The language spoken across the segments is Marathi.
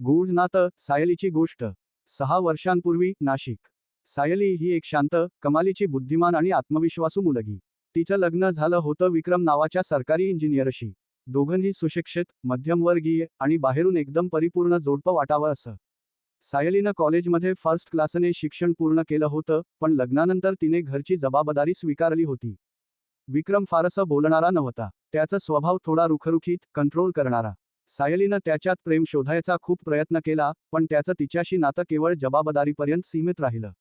गूढ नातं सायलीची गोष्ट. सहा वर्षांपूर्वी नाशिक. सायली ही एक शांत कमालीची बुद्धिमान आणि आत्मविश्वासू मुलगी. तिचं लग्न झालं होतं विक्रम नावाच्या सरकारी इंजिनियरशी. दोघंही सुशिक्षित मध्यमवर्गीय आणि बाहेरून एकदम परिपूर्ण जोडपं वाटावं असं. सायलीनं कॉलेजमध्ये फर्स्ट क्लासने शिक्षण पूर्ण केलं होतं पण लग्नानंतर तिने घरची जबाबदारी स्वीकारली होती. विक्रम फारसं बोलणारा नव्हता. त्याचा स्वभाव थोडा रुखरुखीत कंट्रोल करणारा. सायलीनं त्याच्यात प्रेम शोधायचा खूप प्रयत्न केला पण त्याचं तिच्याशी नातं केवळ जबाबदारीपर्यंत सीमित राहिलं.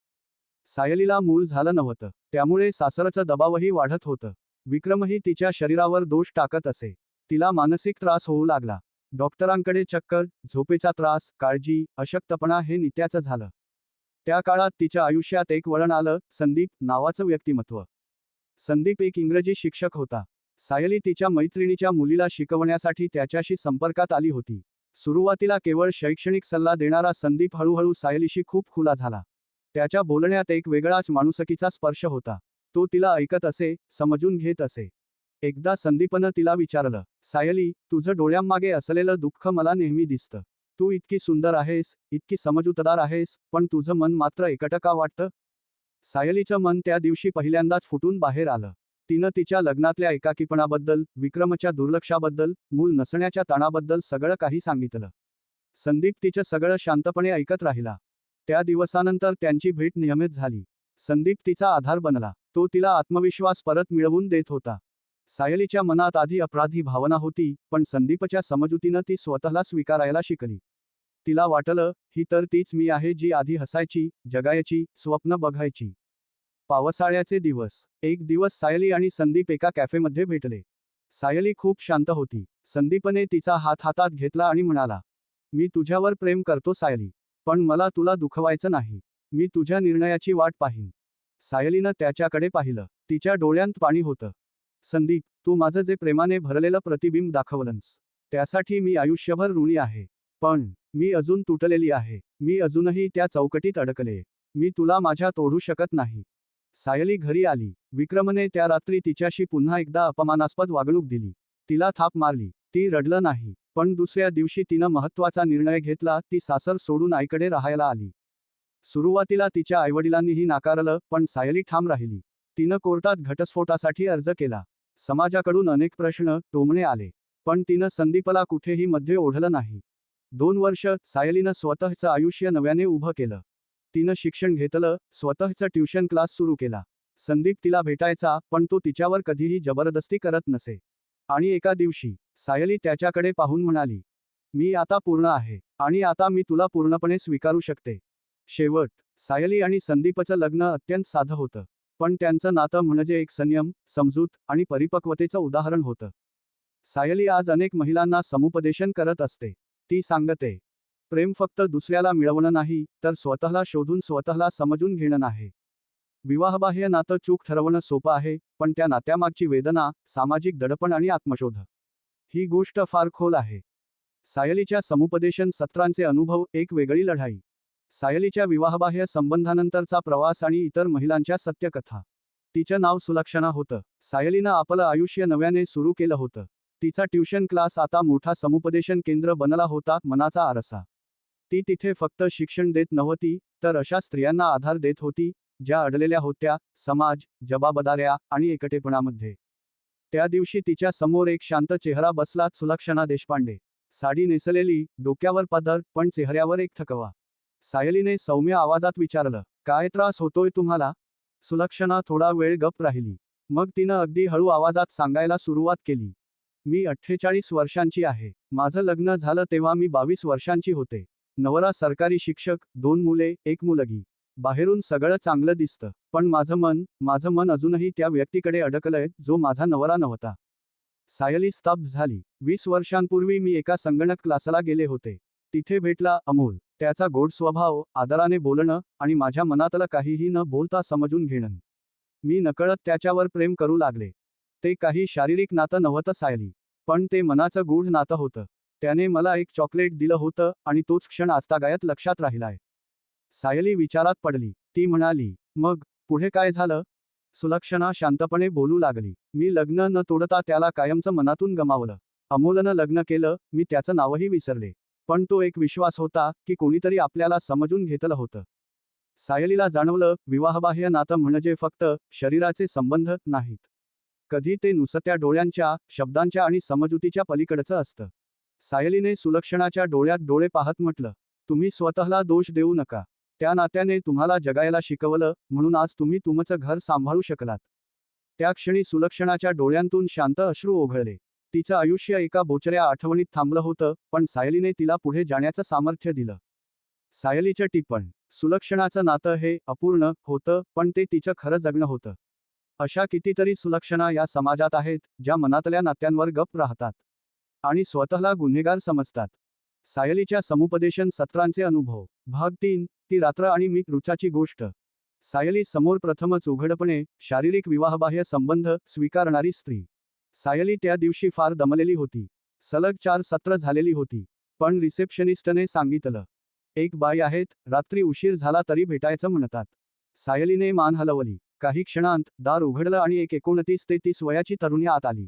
सायलीला मूल झालं नव्हतं त्यामुळे सासरचं दबावही वाढत होतं. विक्रमही तिच्या शरीरावर दोष टाकत असे. तिला मानसिक त्रास होऊ लागला. डॉक्टरांकडे चक्कर झोपेचा त्रास काळजी अशक्तपणा हे नित्याचं झालं. त्या काळात तिच्या आयुष्यात एक वळण आलं संदीप नावाचं व्यक्तिमत्व. संदीप एक इंग्रजी शिक्षक होता. सायली तिच्या मैत्रिणीच्या मुलीला शिकवण्यासाठी त्याच्याशी संपर्कात आली होती. सुरुवातीला केवळ शैक्षणिक सल्ला देणारा संदीप हळूहळू सायलीशी खूप खुला झाला. त्याच्या बोलण्यात एक वेगळाच माणुसकीचा स्पर्श होता. तो तिला ऐकत असे समजून घेत असे. एकदा संदीपनं तिला विचारलं सायली तुझं डोळ्यांमागे असलेलं दुःख मला नेहमी दिसतं. तू इतकी सुंदर आहेस इतकी समजूतदार आहेस पण तुझं मन मात्र एकटं का वाटतं? सायलीचं मन त्या दिवशी पहिल्यांदाच फुटून बाहेर आलं. तिनं तिच्या लग्नातल्या एकाकीपणाबद्दल विक्रमच्या दुर्लक्षाबद्दल मूल नसण्याच्या ताणाबद्दल सगळं काही सांगितलं. संदीप तिचं सगळं शांतपणे ऐकत राहिला. त्या दिवसानंतर त्यांची भेट नियमित झाली. संदीप तिचा आधार बनला. तो तिला आत्मविश्वास परत मिळवून देत होता. सायलीच्या मनात आधी अपराधी भावना होती पण संदीपच्या समजुतीनं ती स्वतःला स्वीकारायला शिकली. तिला वाटलं ही तर तीच मी आहे जी आधी हसायची जगायची स्वप्न बघायची. पावसाळ्याचे दिवस. एक दिवस सायली आणि संदीप एका कॅफेमध्ये भेटले. सायली खूप शांत होती. संदीपने तिचा हात हातात घेतला आणि म्हणाला मी तुझ्यावर प्रेम करतो सायली पण मला तुला दुखवायचं नाही. मी तुझ्या निर्णयाची वाट पाहीन. सायलीनं त्याच्याकडे पाहिलं. तिच्या डोळ्यांत पाणी होतं. संदीप तू माझं जे प्रेमाने भरलेलं प्रतिबिंब दाखवलंस त्यासाठी मी आयुष्यभर ऋणी आहे. पण मी अजून तुटलेली आहे. मी अजूनही त्या चौकटीत अडकले. मी तुला माझ्या तोडू शकत नाही. सायली घरी आली. विक्रमने त्या रात्री तिच्याशी पुन्हा एकदा अपमानास्पद वागणूक दिली. तिला थाप मारली. ती रडलं नाही. पण दुसऱ्या दिवशी तिनं महत्त्वाचा निर्णय घेतला. ती सासर सोडून आईकडे राहायला आली. सुरुवातीला तिच्या आईवडिलांनीही नाकारलं पण सायली ठाम राहिली. तिनं कोर्टात घटस्फोटासाठी अर्ज केला. समाजाकडून अनेक प्रश्न टोमणे आले. पण तिनं संदीपला कुठेही मध्ये ओढलं नाही. दोन वर्ष सायलीनं स्वतःचं आयुष्य नव्याने उभं केलं. तिनं शिक्षण घेतलं स्वतःचं ट्युशन क्लास सुरू केला. संदीप तिला भेटायचा पण तो तिच्यावर कधीही जबरदस्ती करत नसे. आणि एका दिवशी सायली त्याच्याकडे पाहून म्हणाली मी आता पूर्ण आहे आणि आता मी तुला पूर्णपणे स्वीकारू शकते. शेवट सायली आणि संदीपचं लग्न अत्यंत साधं होतं. पण त्यांचं नातं म्हणजे एक संयम समजूत आणि परिपक्वतेचं उदाहरण होतं. सायली आज अनेक महिलांना समुपदेशन करत असते. ती सांगते प्रेम फक्त दुसऱ्याला मिळवणं नाही तर स्वतःला शोधून स्वतःला समजून घेणं आहे विवाहबाह्य नातं चूक ठरवणं सोपं आहे पण त्या नात्यामागची वेदना सामाजिक दडपण आणि आत्मशोध. ही गोष्ट फार खोल आहे. सायलीच्या समुपदेशन सत्रांचे अनुभव एक वेगळी लढाई. सायलीच्या विवाहबाह्य संबंधानंतरचा प्रवास आणि इतर महिलांच्या सत्यकथा. तिचं नाव सुलक्षणा होतं. सायलीनं आपलं आयुष्य नव्याने सुरू केलं होतं. तिचा ट्युशन क्लास आता मोठा समुपदेशन केंद्र बनला होता मनाचा आरसा. ती तिथे फक्त शिक्षण देत नव्हती तर अशा स्त्रियांना आधार देत होती ज्या अडलेल्या होत्या समाज जबाबदाऱ्या आणि एकटेपणामध्ये. त्या दिवशी तिच्या समोर एक शांत चेहरा बसला सुलक्षणा देशपांडे. साडी नेसलेली डोक्यावर पदर पण चेहऱ्यावर एक थकवा. सायलीने सौम्य आवाजात विचारलं काय त्रास होतोय तुम्हाला? सुलक्षणा थोडा वेळ गप राहिली. मग तिनं अगदी हळू आवाजात सांगायला सुरुवात केली. मी अठ्ठेचाळीस वर्षांची आहे. माझं लग्न झालं तेव्हा मी बावीस वर्षांची होते. नवरा सरकारी शिक्षक दोन मुले एक मुलगी. बाहेरून सगळं चांगलं दिसतं. पण माझं मन माझं मन अजूनही त्या व्यक्तीकडे अडकलंय जो माझा नवरा नव्हता. सायली स्तब्ध झाली. वीस वर्षांपूर्वी मी एका संगणक क्लासला गेले होते. तिथे भेटला अमोल. त्याचा गोड स्वभाव आदराने बोलणं आणि माझ्या मनातलं काहीही न बोलता समजून घेणं. मी नकळत त्याच्यावर प्रेम करू लागले. ते काही शारीरिक नातं नव्हतं सायली. पण ते मनाचं गूढ नातं होतं. त्याने मला एक चॉकलेट दिलं होतं आणि तोच क्षण आजतागायत लक्षात राहिलाय. सायली विचारात पडली. ती म्हणाली मग पुढे काय झालं? सुलक्षणा शांतपणे बोलू लागली. मी लग्न न तोडता त्याला कायमचं मनातून गमावलं. अमोलनं लग्न केलं मी त्याचं नावही विसरले. पण तो एक विश्वास होता की कोणीतरी आपल्याला समजून घेतलं होतं. सायलीला जाणवलं विवाहबाह्य नातं म्हणजे फक्त शरीराचे संबंध नाहीत. कधी ते नुसत्या डोळ्यांच्या शब्दांच्या आणि समजुतीच्या पलीकडचं असतं. सायलीने सुलक्षणाच्या डोळ्यात डोळे पाहत म्हटलं तुम्ही स्वतःला दोष देऊ नका. त्या नात्याने तुम्हाला जगायला शिकवलं म्हणून आज तुम्ही तुमचं घर सांभाळू शकलात. त्या क्षणी सुलक्षणाच्या डोळ्यांतून शांत अश्रू ओघळले. तिचं आयुष्य एका बोचऱ्या आठवणीत थांबलं होतं पण सायलीने तिला पुढे जाण्याचं सामर्थ्य दिलं. सायलीचं टिप्पण सुलक्षणाचं नातं हे अपूर्ण होतं पण ते तिचं खरं जगणं होतं. अशा कितीतरी सुलक्षणा या समाजात आहेत ज्या मनातल्या नात्यांवर गप्प राहतात. आणि स्वतःला गुन्हेगार समजतात. सायलीच्या समुपदेशन सत्रांचे अनुभव. भाग तीन ती रात्र आणि मी रुचाची गोष्ट. सायली समोर प्रथमच उघडपणे शारीरिक विवाहबाह्य संबंध स्वीकारणारी स्त्री. सायली त्या दिवशी फार दमलेली होती. सलग चार सत्र झालेली होती. पण रिसेप्शनिस्टने सांगितलं एक बाई आहेत रात्री उशीर झाला तरी भेटायचं म्हणतात. सायलीने मान हलवली. काही क्षणांत दार उघडलं आणि एक एकोणतीस ते तीस वयाची तरुणी आत आली.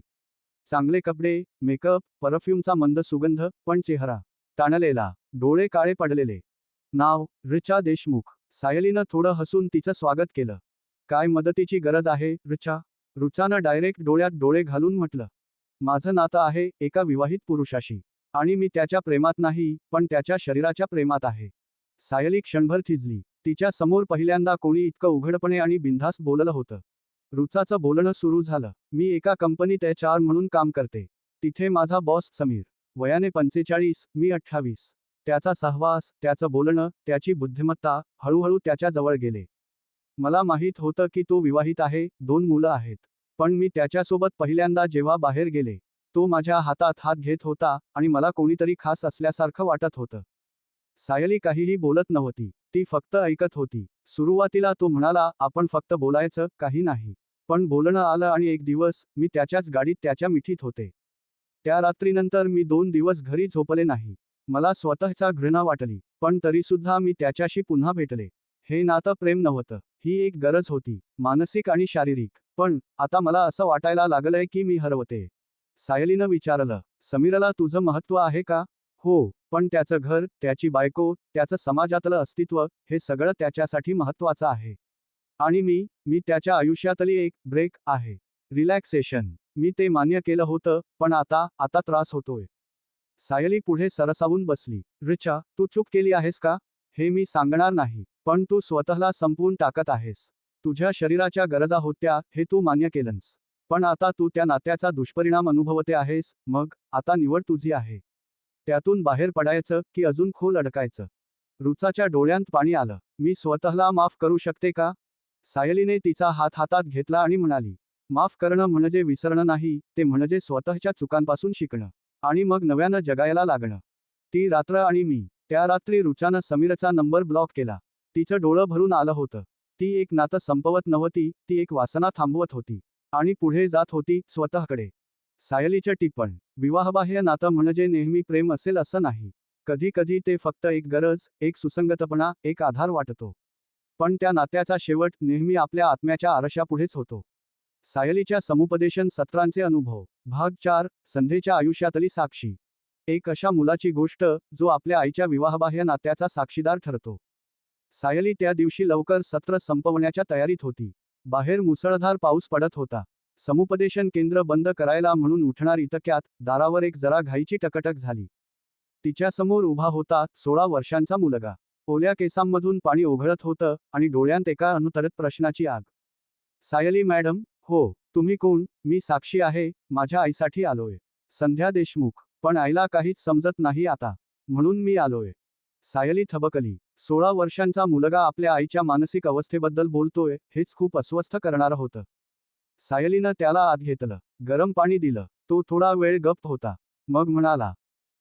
चांगले कपडे मेकअप परफ्यूमचा मंद सुगंध पण चेहरा. ताणलेला डोळे काळे पडलेले. नाव रिचा देशमुख. सायलीनं थोडं हसून तिचं स्वागत केलं. काय मदतीची गरज आहे रिचा रुचानं डायरेक्ट डोळ्यात डोळे घालून म्हटलं. माझं नातं आहे एका विवाहित पुरुषाशी. आणि मी त्याच्या प्रेमात नाही पण त्याच्या शरीराच्या प्रेमात आहे. सायली क्षणभर थिजली. तिच्या समोर पहिल्यांदा कोणी इतकं उघडपणे आणि बिंधास बोललं होतं. रुचाचं बोलणं सुरू झालं. मी एका कंपनीत एच आर म्हणून काम करते. तिथे माझा बॉस समीर. वयाने पंचेचाळीस मी अठ्ठावीस. त्याचा सहवास त्याचं बोलणं त्याची बुद्धिमत्ता हळूहळू त्याच्याजवळ गेले. मला माहीत होतं की तो विवाहित आहे दोन मुलं आहेत. पण मी त्याच्यासोबत पहिल्यांदा जेव्हा बाहेर गेले तो माझ्या हातात हात घेत होता आणि मला कोणीतरी खास असल्यासारखं वाटत होतं. सायली काहीही बोलत नव्हती ती फक्त ऐकत होती. सुरुवातीला तो म्हणाला आपण फक्त बोलायचं काही नाही. पण बोलणं आलं आणि एक दिवस मी त्याच्याच गाडीत त्याच्या मिठीत होते. त्या रात्रीनंतर मी दोन दिवस घरी झोपले नाही. मला स्वतःचा घृणा वाटली पण तरीसुद्धा मी त्याच्याशी पुन्हा भेटले. हे नातं प्रेम नव्हतं ही एक गरज होती मानसिक आणि शारीरिक. पण आता मला असं वाटायला लागलंय की मी हरवते. सायलीनं विचारलं समीरला तुझं महत्त्व आहे का? हो पण त्याचं घर त्याची बायको त्याचं समाजातलं अस्तित्व हे सगळं त्याच्यासाठी महत्त्वाचं आहे. आणि मी मी त्याच्या आयुष्यातली एक ब्रेक आहे. रिलॅक्सेशन मी ते मान्य केलं होतं पण आता आता त्रास होतोय. सायली पुढे सरसावून बसली. रिचा तू चूक केली आहेस का? हे मी सांगणार नाही पण तू स्वतःला संपवून टाकत आहेस. तुझ्या शरीराच्या गरजा होत्या हे तू मान्य केलंस. पण आता तू त्या नात्याचा दुष्परिणाम अनुभवते आहेस मग आता निवड तुझी आहे. त्यातून बाहेर पडायचं की अजून खोल अडकायचं? रुचाच्या डोळ्यांत पाणी आलं. मी स्वतःला माफ करू शकते का? सायलीने तिचा हात हातात घेतला आणि म्हणाली माफ करणं म्हणजे विसरणं नाही ते म्हणजे स्वतःच्या चुकांपासून शिकणं आणि मग नव्यानं जगायला लागणं. ती रात्र आणि मी त्या रात्री रुचानं समीरचा नंबर ब्लॉक केला. तिचं डोळं भरून आलं होतं. ती एक नातं संपवत नव्हती ती एक वासना थांबवत होती आणि पुढे जात होती स्वतःकडे. सायलीचं टिप्पण विवाहबाह्य नातं म्हणजे नेहमी प्रेम असेल असं नाही. कधी कधी ते फक्त एक गरज एक सुसंगतपणा एक आधार वाटतो. पण त्या नात्याचा शेवट नेहमी आपल्या आत्म्याच्या आरशापुढेच होतो. सायलीच्या समुपदेशन सत्रांचे अनुभव. भाग चार संध्येच्या आयुष्यातली साक्षी. एक अशा मुलाची गोष्ट जो आपल्या आईच्या विवाहबाह्य नात्याचा साक्षीदार ठरतो. सायली त्या दिवशी लवकर सत्र संपवण्याच्या तयारीत होती. बाहेर मुसळधार पाऊस पडत होता. समुपदेशन केंद्र बंद करायला म्हणून उठणार इतक्यात दारावर एक जरा घाईची टकटक झाली. तिच्यासमोर उभा होता सोळा वर्षांचा मुलगा. ओल्या केसांमधून पाणी ओघळत होतं आणि डोळ्यांत एका अनुतरत प्रश्नाची आग. सायली मॅडम हो तुम्ही कोण? मी साक्षी आहे माझ्या आईसाठी आलोय. संध्या देशमुख पण आईला काहीच समजत नाही आता म्हणून मी आलोय. सायली थबकली. सोळा वर्षांचा मुलगा आपल्या आईच्या मानसिक अवस्थेबद्दल बोलतोय हेच खूप अस्वस्थ करणारं होतं. सायलीनं त्याला आत घेतलं. गरम पाणी दिलं. तो थोडा वेळ गप्प होता. मग म्हणाला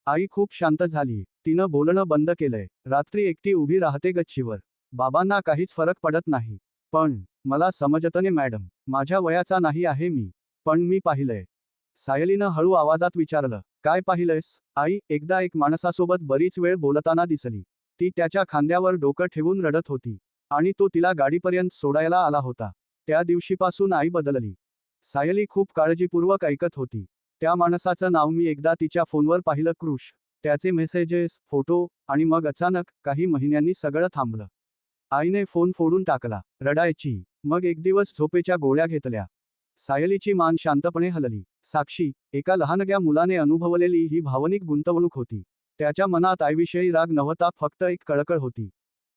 आई खूप शांत झाली तिनं बोलणं बंद केलंय. रात्री एकटी उभी राहते गच्चीवर. बाबांना काहीच फरक पडत नाही. पण मला समजतने मॅडम माझ्या वयाचा नाही आहे मी. पण मी पाहिलंय. सायलीनं हळू आवाजात विचारलं काय पाहिलंयस? आई एकदा एक माणसासोबत बरीच वेळ बोलताना दिसली. ती त्याच्या खांद्यावर डोकं ठेवून रडत होती. आणि तो तिला गाडीपर्यंत सोडायला आला होता. त्या दिवशीपासून आई बदलली. सायली खूप काळजीपूर्वक ऐकत होती. त्या माणसाचं नाव मी एकदा तिच्या फोनवर पाहिलं कृष त्याचे मेसेजेस फोटो आणि मग अचानक काही महिन्यांनी सगळं थांबलं. आईने फोन फोडून टाकला. रडायची. मग एक दिवस झोपेच्या गोळ्या घेतल्या. सायलीची मान शांतपणे हलली. साक्षी एका लहानग्या मुलाने अनुभवलेली ही भावनिक गुंतवणूक होती. त्याच्या मनात आईविषयी राग नव्हता फक्त एक कळकळ होती.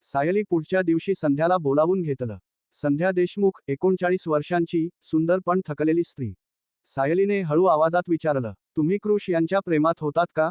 सायली पुढच्या दिवशी संध्याला बोलावून घेतलं. संध्या देशमुख एकोणचाळीस वर्षांची सुंदर पण थकलेली स्त्री. सायलीने हळू आवाजात विचारलं तुम्ही कृष यांच्या प्रेमात होतात का?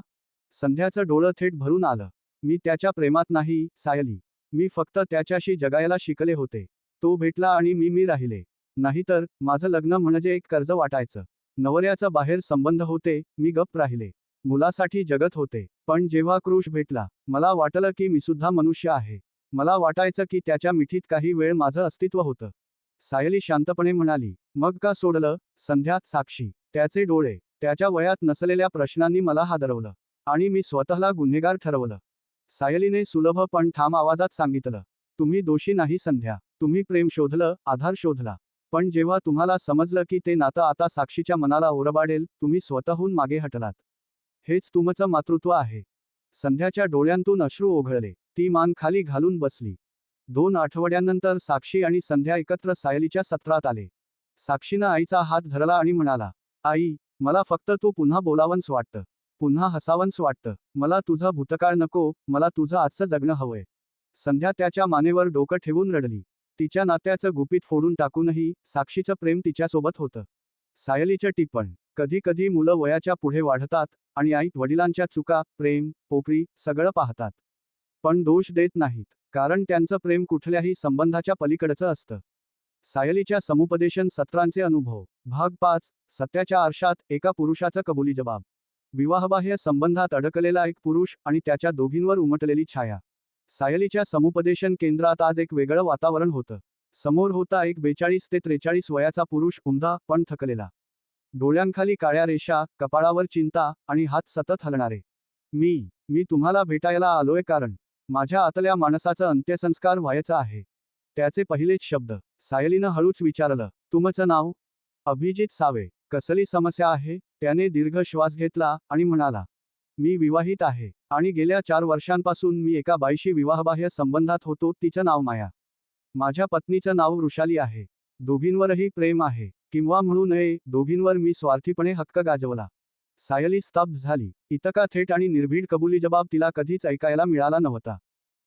संध्याचं डोळं थेट भरून आलं. मी त्याच्या प्रेमात नाही सायली. मी फक्त त्याच्याशी जगायला शिकले होते. तो भेटला आणि मी मी राहिले. नाहीतर माझं लग्न म्हणजे एक कर्ज वाटायचं. नवऱ्याचं बाहेर संबंध होते मी गप राहिले. मुलासाठी जगत होते. पण जेव्हा क्रुश भेटला मला वाटलं की मी सुद्धा मनुष्य आहे. मला वाटायचं की त्याच्या मिठीत काही वेळ माझं अस्तित्व होतं. सायली शांतपणे म्हणाली मग का सोडलं? संध्यात साक्षी. त्याचे डोळे त्याच्या वयात नसलेल्या प्रश्नांनी मला हादरवलं. आणि मी स्वतःला गुन्हेगार ठरवलं. सायलीने सुलभ पण ठाम आवाजात सांगितलं तुम्ही दोषी नाही संध्या. तुम्ही प्रेम शोधलं आधार शोधला. पण जेव्हा तुम्हाला समजलं की ते नातं आता साक्षीच्या मनाला ओरबाडेल तुम्ही स्वतःहून मागे हटलात. हेच तुमचं मातृत्व आहे. संध्याच्या डोळ्यांतून अश्रू ओघळले. ती मान खाली घालून बसली. दोन आठवड्यांनंतर साक्षी आणि संध्या एकत्र सायलीच्या सत्रात आले. साक्षीनं आईचा हात धरला आणि म्हणाला आई मला फक्त तू पुन्हा बोलावंस वाटतं. पुन्हा हसावंस वाटतं. मला तुझं भूतकाळ नको मला तुझं आजचं जगणं हवंय. संध्या त्याच्या मानेवर डोकं ठेवून रडली. तिच्या नात्याचं गुपित फोडून टाकूनही साक्षीचं प्रेम तिच्यासोबत होतं. सायलीचं टिप्पण कधी कधी मुलं वयाच्या पुढे वाढतात आणि आई वडिलांच्या चुका प्रेम पोकळी सगळं पाहतात. पण दोष देत नाहीत कारण त्यांचं प्रेम कुठल्याही संबंधाच्या पलीकडचं असतं. सायलीच्या समुपदेशन सत्रांचे अनुभव. भाग पाच. सत्याच्या आरशात एका पुरुषाचा कबुली जबाब. विवाहबाह्य संबंधात अडकलेला एक पुरुष आणि त्याच्या दोघींवर उमटलेली छाया. सायलीच्या समुपदेशन केंद्रात आज एक वेगळं वातावरण होतं. समोर होता एक बेचाळीस ते त्रेचाळीस वयाचा पुरुष उमदा पण थकलेला. डोळ्यांखाली काळ्या रेषा कपाळावर चिंता आणि हात सतत हलणारे. मी मी तुम्हाला भेटायला आलोय कारण माझ्या आतल्या माणसाचं अंत्यसंस्कार व्हायचा आहे. त्याचे पहिलेच शब्द. सायलीनं हळूच विचारलं तुमचं नाव? अभिजित सावे. कसली समस्या आहे? त्याने दीर्घ श्वास घेतला आणि म्हणाला मी विवाहित आहे आणि गेल्या चार वर्षांपासून मी एका बाईशी विवाहबाह्य संबंधात होतो तिचं नाव माया. माझ्या पत्नीचं नाव वृषाली आहे. दोघींवरही प्रेम आहे. किंवा म्हणू नये दोघींवर मी स्वार्थीपणे हक्क गाजवला. सायली स्तब्ध झाली. इतका थेट आणि निर्भीड कबुली जबाब तिला कधीच ऐकायला मिळाला नव्हता.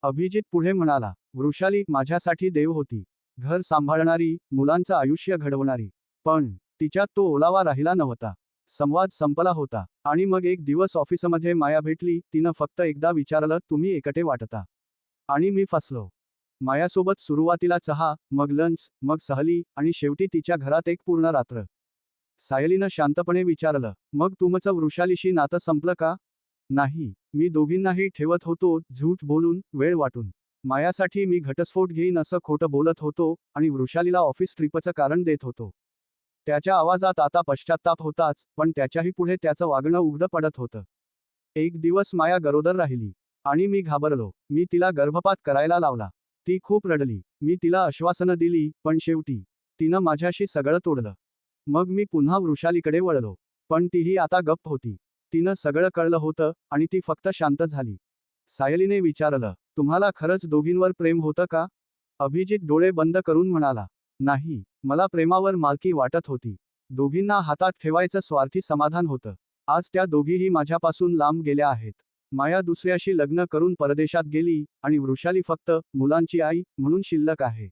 अभिजित पुढे म्हणाला वृषाली माझ्यासाठी देव होती. घर सांभाळणारी मुलांचं आयुष्य घडवणारी. पण तिच्यात तो ओलावा राहिला नव्हता. संवाद संपला होता आणि मग एक दिवस ऑफिसमध्ये माया भेटली तिनं फक्त एकदा विचारलं तुम्ही एकटे वाटता? आणि मी फसलो. मायासोबत सुरुवातीला चहा मग लंच मग सहली आणि शेवटी तिच्या घरात एक पूर्ण रात्र. सायलीनं शांतपणे विचारलं मग तुमचं वृषालीशी नातं संपलं का? नाही मी दोघींनाही ठेवत होतो झूट बोलून वेळ वाटून. मायासाठी मी घटस्फोट घेईन असं खोटं बोलत होतो आणि वृषालीला ऑफिस ट्रिपचं कारण देत होतो. त्याच्या आवाजात आता पश्चाताप होताच पण त्याच्याही पुढे त्याचं वागणं उघडं पडत होतं. एक दिवस माया गरोदर राहिली आणि मी घाबरलो. मी तिला गर्भपात करायला लावला. ती खूप रडली. मी तिला आश्वासनं दिली पण शेवटी तिनं माझ्याशी सगळं तोडलं. मग मी पुन्हा वृषालीकडे वळलो. पण तीही आता गप्प होती. तिनं सगळं कळलं होतं आणि ती फक्त शांत झाली. सायलीने विचारलं तुम्हाला खरंच दोघींवर प्रेम होतं का? अभिजित डोळे बंद करून म्हणाला नाही. मला प्रेमावर मालकी वाटत होती. दोघींना हातात ठेवायचं स्वार्थी समाधान होतं. आज त्या दोघीही माझ्यापासून लांब गेल्या आहेत. माया दुसऱ्याशी लग्न करून परदेशात गेली आणि वृषाली फक्त मुलांची आई म्हणून शिल्लक आहे.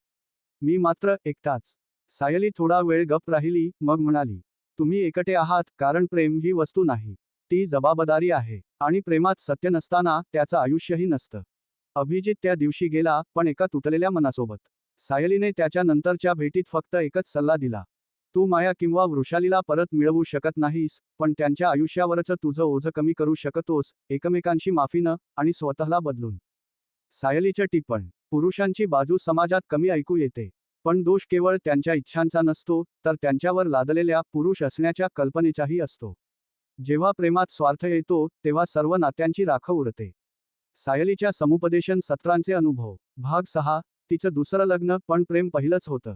मी मात्र एकटाच. सायली थोडा वेळ गप राहिली मग म्हणाली तुम्ही एकटे आहात कारण प्रेम ही वस्तू नाही. ती जबाबदारी आहे आणि प्रेमात सत्य नसताना त्याचं आयुष्यही नसतं. अभिजित त्या दिवशी गेला पण एका तुटलेल्या मनासोबत. सायलीने त्याच्या नंतरच्या भेटीत फक्त एकच सल्ला दिला. तू माया किंवा वृषालीला परत मिळवू शकत नाहीस पण त्यांच्या आयुष्यावरचं तुझं ओझं कमी करू शकतोस एकमेकांशी माफीनं आणि स्वतःला बदलून. सायलीचं टिप्पण पुरुषांची बाजू समाजात कमी ऐकू येते पण दोष केवळ त्यांच्या इच्छांचा नसतो तर त्यांच्यावर लादलेल्या पुरुष असण्याच्या कल्पनेचाही असतो. जेव्हा प्रेमात स्वार्थ येतो तेव्हा सर्व नात्यांची राखव उरते. सायलीच्या समुपदेशन सत्रांचे अनुभव. भाग सहा. तिचं दुसरं लग्न पण प्रेम पहिलंच होतं.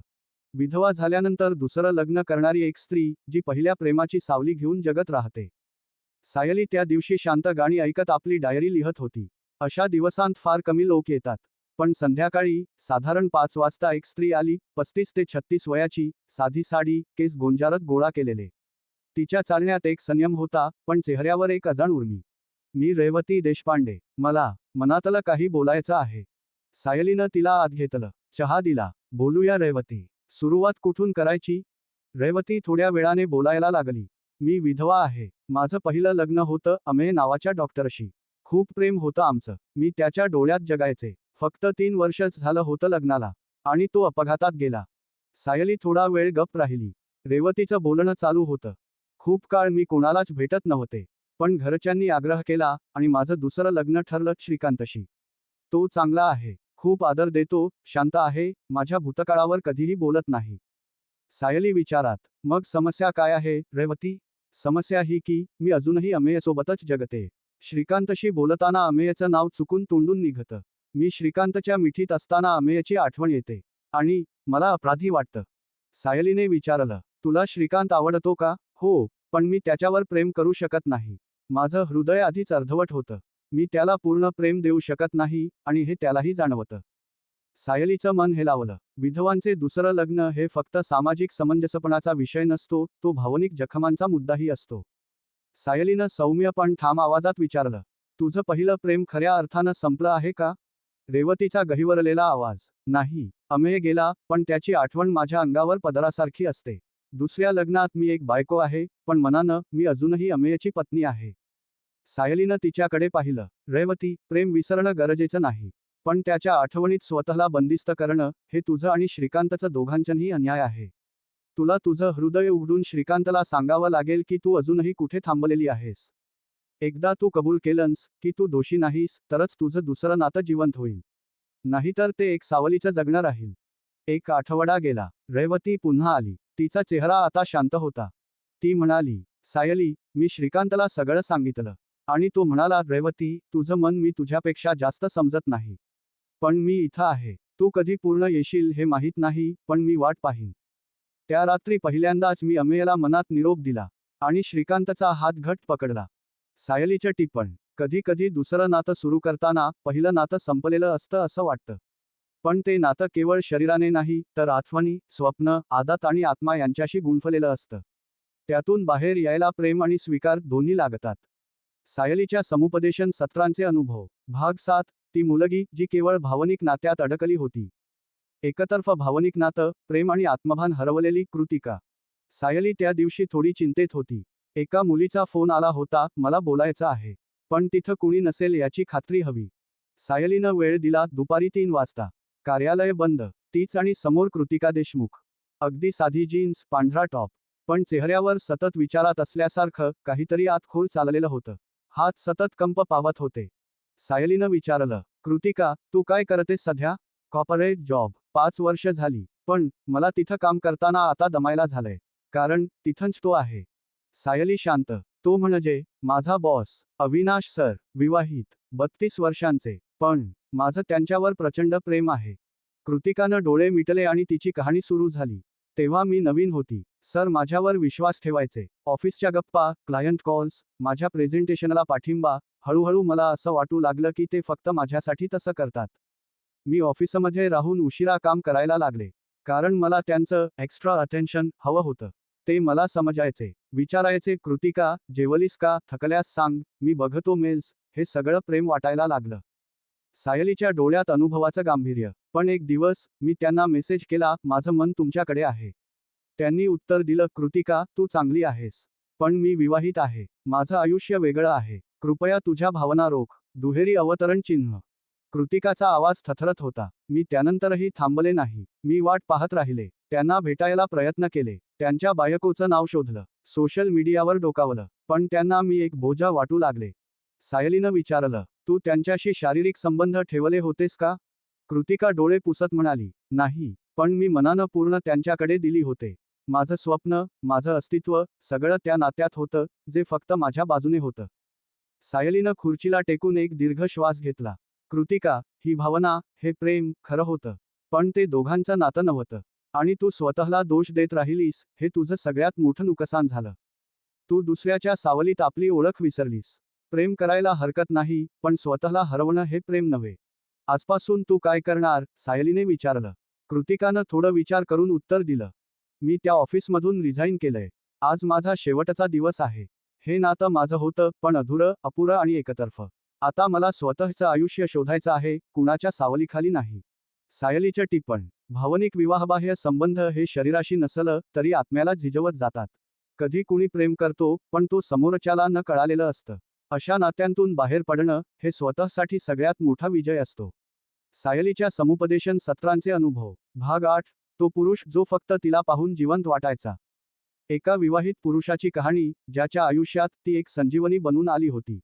विधवा झाल्यानंतर दुसरं लग्न करणारी एक स्त्री जी पहिल्या प्रेमाची सावली घेऊन जगत राहते. सायली त्या दिवशी शांत गाणी ऐकत आपली डायरी लिहत होती. अशा दिवसांत फार कमी लोक येतात. पण संध्याकाळी साधारण पाच वाजता एक स्त्री आली पस्तीस ते छत्तीस वयाची साधी साडी केस गोंजारत गोळा केलेले. तिच्या चालण्यात एक संयम होता पण चेहऱ्यावर एक अजाण उर्मी. मी रेवती देशपांडे. मला मनातलं काही बोलायचं आहे. सायलीनं तिला आत घेतलं. चहा दिला. बोलूया रेवती. सुरुवात कुठून करायची? रेवती थोड्या वेळाने बोलायला लागली. मी विधवा आहे. माझं पहिलं लग्न होतं अमे नावाच्या डॉक्टरशी. खूप प्रेम होतं आमचं. मी त्याच्या डोळ्यात जगायचे. फक्त तीन वर्षच झालं होतं लग्नाला. आणि तो अपघातात गेला. सायली थोडा वेळ गप राहिली. रेवतीचं बोलणं चालू होतं. खूप काळ मी कोणालाच भेटत नव्हते. पण घरच्यांनी आग्रह केला आणि माझं दुसरं लग्न ठरलं श्रीकांतशी. तो चांगला आहे. खूप आदर देतो शांत आहे माझ्या भूतकाळावर कधीही बोलत नाही. सायली विचारात मग समस्या काय आहे रेवती? समस्या ही की मी अजूनही अमेयसोबतच जगते. श्रीकांतशी बोलताना अमेयचं नाव चुकून तोंडून निघतं. मी श्रीकांतच्या मिठीत असताना अमेयची आठवण येते. आणि मला अपराधी वाटतं. सायलीने विचारलं तुला श्रीकांत आवडतो का? हो पण मी त्याच्यावर प्रेम करू शकत नाही. माझं हृदय आधीच अर्धवट होतं. मी त्याला पूर्ण प्रेम देऊ शकत नाही आणि हे त्यालाही जाणवतं. सायलीचं मन हेलावलं विधवांचे दुसरं लग्न हे फक्त सामाजिक समंजसपणाचा विषय नसतो तो भावनिक जखमांचा मुद्दाही असतो. सायलीनं सौम्य पण ठाम आवाजात विचारलं तुझं पहिलं प्रेम खऱ्या अर्थानं संपलं आहे का? रेवतीचा गहिवरलेला आवाज नाही अमेय गेला पण त्याची आठवण माझ्या अंगावर पदरासारखी असते. दुसऱ्या लग्नात मी एक बायको आहे पण मनानं मी अजूनही अमेयची पत्नी आहे. सायलीनं तिच्याकडे पाहिलं. रेवती प्रेम विसरणं गरजेचं नाही. पण त्याच्या आठवणीत स्वतःला बंदिस्त करणं हे तुझं आणि श्रीकांतचं दोघांचंही अन्याय आहे. तुला तुझं हृदय उघडून श्रीकांतला सांगावं लागेल की तू अजूनही कुठे थांबलेली आहेस. एकदा तू कबूल केलंस की तू दोषी नाहीस तरच तुझं दुसरं नातं जिवंत होईल. नाहीतर ते एक सावलीचं जगणं राहील. एक आठवडा गेला. रेवती पुन्हा आली. तिचा चेहरा आता शांत होता. ती म्हणाली सायली मी श्रीकांतला सगळं सांगितलं. आणि तो म्हणाला रेवती तुझं मन मी तुझ्यापेक्षा जास्त समजत नाही. पण मी इथं आहे. तू कधी पूर्ण येशील हे माहीत नाही पण मी वाट पाहीन. त्या रात्री पहिल्यांदाच मी अमेयला मनात निरोप दिला आणि श्रीकांतचा हात घट पकडला. सायलीचं टिप्पण कधी कधी दुसरं नातं सुरू करताना पहिलं नातं संपलेलं असतं असं वाटतं. पण ते नातं केवळ शरीराने नाही तर आठवणी स्वप्न आदत आणि आत्मा यांच्याशी गुंफलेलं असतं. त्यातून बाहेर यायला प्रेम आणि स्वीकार दोन्ही लागतात. सायलीच्या समुपदेशन सत्रांचे अनुभव. भाग सात ती मुलगी जी केवळ भावनिक नात्यात अडकली होती. एकतर्फ भावनिक नातं प्रेम आणि आत्मभान हरवलेली कृतिका. सायली त्या दिवशी थोडी चिंतेत होती. एका मुलीचा फोन आला होता मला बोलायचं आहे. पण तिथं कुणी नसेल याची खात्री हवी. सायलीनं वेळ दिला दुपारी तीन वाजता. कार्यालय बंद. तीच आणि समोर कृतिका देशमुख. अगदी साधी जीन्स पांढरा टॉप. पण चेहऱ्यावर सतत विचारात असल्यासारखं काहीतरी आत खोल चाललेलं होतं. हात सतत कंप पावत होते. सायलीनं विचारलं कृतिका तू काय करतेस सध्या? Corporate job. पाच वर्ष झाली पण मला तिथं काम करताना आता दमायला झालंय. कारण तिथंच तो आहे. सायली शांत तो म्हणजे माझा बॉस अविनाश सर विवाहित बत्तीस वर्षांचे पण माझं त्यांच्यावर प्रचंड प्रेम आहे. कृतिकानं डोळे मिटले आणि तिची कहाणी सुरू झाली. तेव्हा मी नवीन होती. सर माझ्यावर विश्वास ठेवायचे. ऑफिसच्या गप्पा क्लायंट कॉल्स माझ्या प्रेझेंटेशनला पाठिंबा हळूहळू मला असं वाटू लागलं की ते फक्त माझ्यासाठी तसं करतात. मी ऑफिसमध्ये राहून उशिरा काम करायला लागले कारण मला त्यांचं एक्स्ट्रा अटेन्शन हवं होतं. ते मला समजायचे विचारायचे कृतिका जेवलीस का? थकल्यास सांग. मी बघतो मेल्स. हे सगळं प्रेम वाटायला लागलं. सायलीच्या डोळ्यात अनुभवाचं गांभीर्य. पण एक दिवस मी त्यांना मेसेज केला माझं मन तुमच्याकडे आहे. त्यांनी उत्तर दिलं कृतिका तू चांगली आहेस पण मी विवाहित आहे. माझं आयुष्य वेगळं आहे. कृपया तुझ्या भावना रोख. दुहेरी अवतरण चिन्ह. कृतिकाचा आवाज थथरत होता. मी त्यानंतरही थांबले नाही. मी वाट पाहत राहिले. त्यांना भेटायला प्रयत्न केले. त्यांच्या बायकोचं नाव शोधलं. सोशल मीडियावर डोकावलं. पण त्यांना मी एक बोजा वाटू लागले. सायलीनं विचारलं तू त्यांच्याशी शारीरिक संबंध ठेवले होतेस का? कृतिका डोळे पुसत म्हणाली नाही पण मी मनानं पूर्ण त्यांच्याकडे दिली होते. माझं स्वप्न माझं अस्तित्व सगळं त्या नात्यात होतं जे फक्त माझ्या बाजूने होतं. सायलीनं खुर्चीला टेकून एक दीर्घ श्वास घेतला. कृतिका ही भावना हे प्रेम खरं होतं. पण ते दोघांचं नातं नव्हतं. आणि तू स्वतःला दोष देत राहिलीस हे तुझं सगळ्यात मोठं नुकसान झालं. तू दुसऱ्याच्या सावलीत आपली ओळख विसरलीस. प्रेम करायला हरकत नाही पण स्वतःला हरवणं हे प्रेम नव्हे. आजपासून तू काय करणार? सायलीने विचारलं. कृतिकानं थोडं विचार करून उत्तर दिलं. मी त्या ऑफिसमधून रिझाईन केलंय. आज माझा शेवटचा दिवस आहे. हे नातं माझं होतं पण अधुरं अपुरं आणि एकतर्फ. आता मला स्वतःचं आयुष्य शोधायचं आहे कुणाच्या सावलीखाली नाही. सायलीचं टिप्पण भावनिक विवाहबाह्य संबंध हे शरीराशी नसलं तरी आत्म्याला झिजवत जातात. कधी कुणी प्रेम करतो पण तो समोरच्याला न कळालेलं असतं. अशा नात्यांतून बाहेर पडणं हे स्वतःसाठी सगळ्यात मोठा विजय असतो. सायलीच्या समुपदेशन सत्रांचे अनुभव. भाग आठ. तो पुरुष जो फक्त तिला पाहून जिवंत वाटायचा. एका विवाहित पुरुषाची कहाणी ज्याच्या आयुष्यात ती एक संजीवनी बनून आली होती.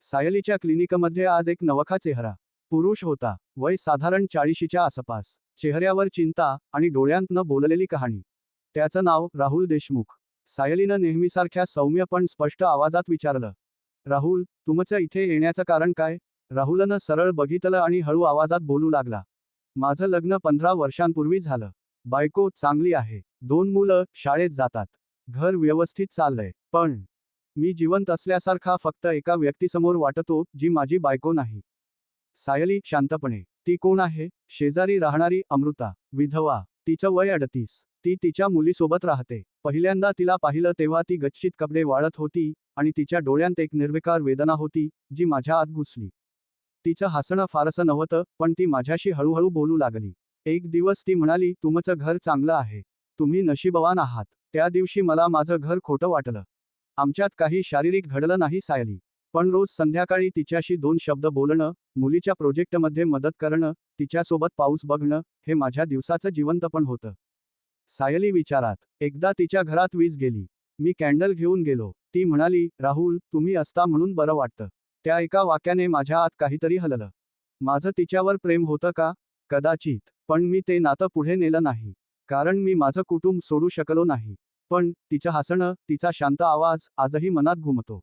सायलीच्या क्लिनिकमध्ये आज एक नवखा चेहरा. पुरुष होता. वय साधारण चाळीशीच्या आसपास. चेहऱ्यावर चिंता आणि डोळ्यांत न बोललेली कहाणी. त्याचं नाव राहुल देशमुख. सायलीनं नेहमीसारख्या सौम्य पण स्पष्ट आवाजात विचारलं. राहुल तुमचं इथे येण्याचं कारण काय? राहुलनं सरळ बघितलं आणि हळू आवाजात बोलू लागला. माझं लग्न पंधरा वर्षांपूर्वी झालं. बायको चांगली आहे. दोन मुलं शाळेत जातात. घर व्यवस्थित चाललंय. पण मी जिवंत असल्यासारखा फक्त एका व्यक्तीसमोर वाटतो जी माझी बायको नाही. सायली शांतपणे. ती कोण आहे? शेजारी राहणारी अमृता. विधवा. तिचं वय अडतीस. ती तिच्या मुलीसोबत राहते. पहिल्यांदा तिला पाहिलं तेव्हा ती गच्चीत कपडे वाळत होती आणि तिच्या डोळ्यांत एक निर्विकार वेदना होती जी माझ्या आत घुसली. तिचं हसणं फारसं नव्हतं पण ती माझ्याशी हळूहळू बोलू लागली. एक दिवस ती म्हणाली तुमचं घर चांगलं आहे. तुम्ही नशीबवान आहात. त्या दिवशी मला माझं घर खोटं वाटलं. आमच्यात काही शारीरिक घडलं नाही सायली. पण रोज संध्याकाळी तिच्याशी दोन शब्द बोलणं मुलीच्या प्रोजेक्टमध्ये मदत करणं तिच्यासोबत पाऊस बघणं हे माझ्या दिवसाचं जिवंतपण होतं. सायली विचारात एकदा तिच्या घरात वीज गेली. मी कॅन्डल घेऊन गेलो. ती म्हणाली राहुल तुम्ही असता म्हणून बरं वाटतं. त्या एका वाक्याने माझ्या आत काहीतरी हललं. माझं तिच्यावर प्रेम होतं का? कदाचित. पण मी ते नातं पुढे नेलं नाही. कारण मी माझं कुटुंब सोडू शकलो नाही. पण तिचं हसणं तिचा शांत आवाज आजही मनात घुमतो.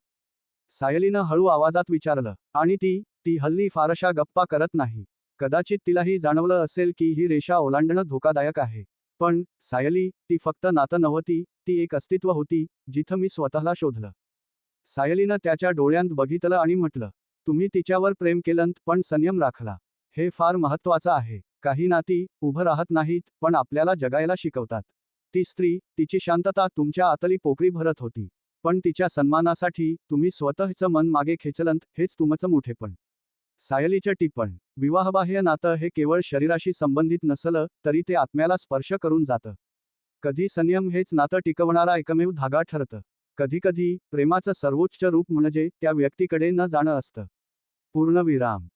सायलीनं हळू आवाजात विचारलं. आणि ती ती हल्ली फारशा गप्पा करत नाही. कदाचित तिलाही जाणवलं असेल की ही रेषा ओलांडणं धोकादायक आहे. पण सायली ती फक्त नातं नव्हती ती एक अस्तित्व होती जिथं मी स्वतःला शोधलं. सायलीनं त्याच्या डोळ्यांत बघितलं आणि म्हटलं तुम्ही तिच्यावर प्रेम केलंत पण संयम राखला. हे फार महत्वाचं आहे. काही नाती उभं राहत नाहीत पण आपल्याला जगायला शिकवतात. ती स्त्री तिची शांतता तुमच्या आतली पोकळी भरत होती. पण तिच्या सन्मानासाठी तुम्ही स्वतःचं मन मागे खेचलंत हेच तुमचं मोठेपण. सायलीचं टिप्पण विवाहबाह्य नातं हे केवळ शरीराशी संबंधित नसलं तरी ते आत्म्याला स्पर्श करून जातं. कधी संयम हेच नातं टिकवणारा एकमेव धागा ठरतं. कधीकधी प्रेमाचं सर्वोच्च रूप म्हणजे त्या व्यक्तीकडे न जाणं असतं. पूर्णविराम.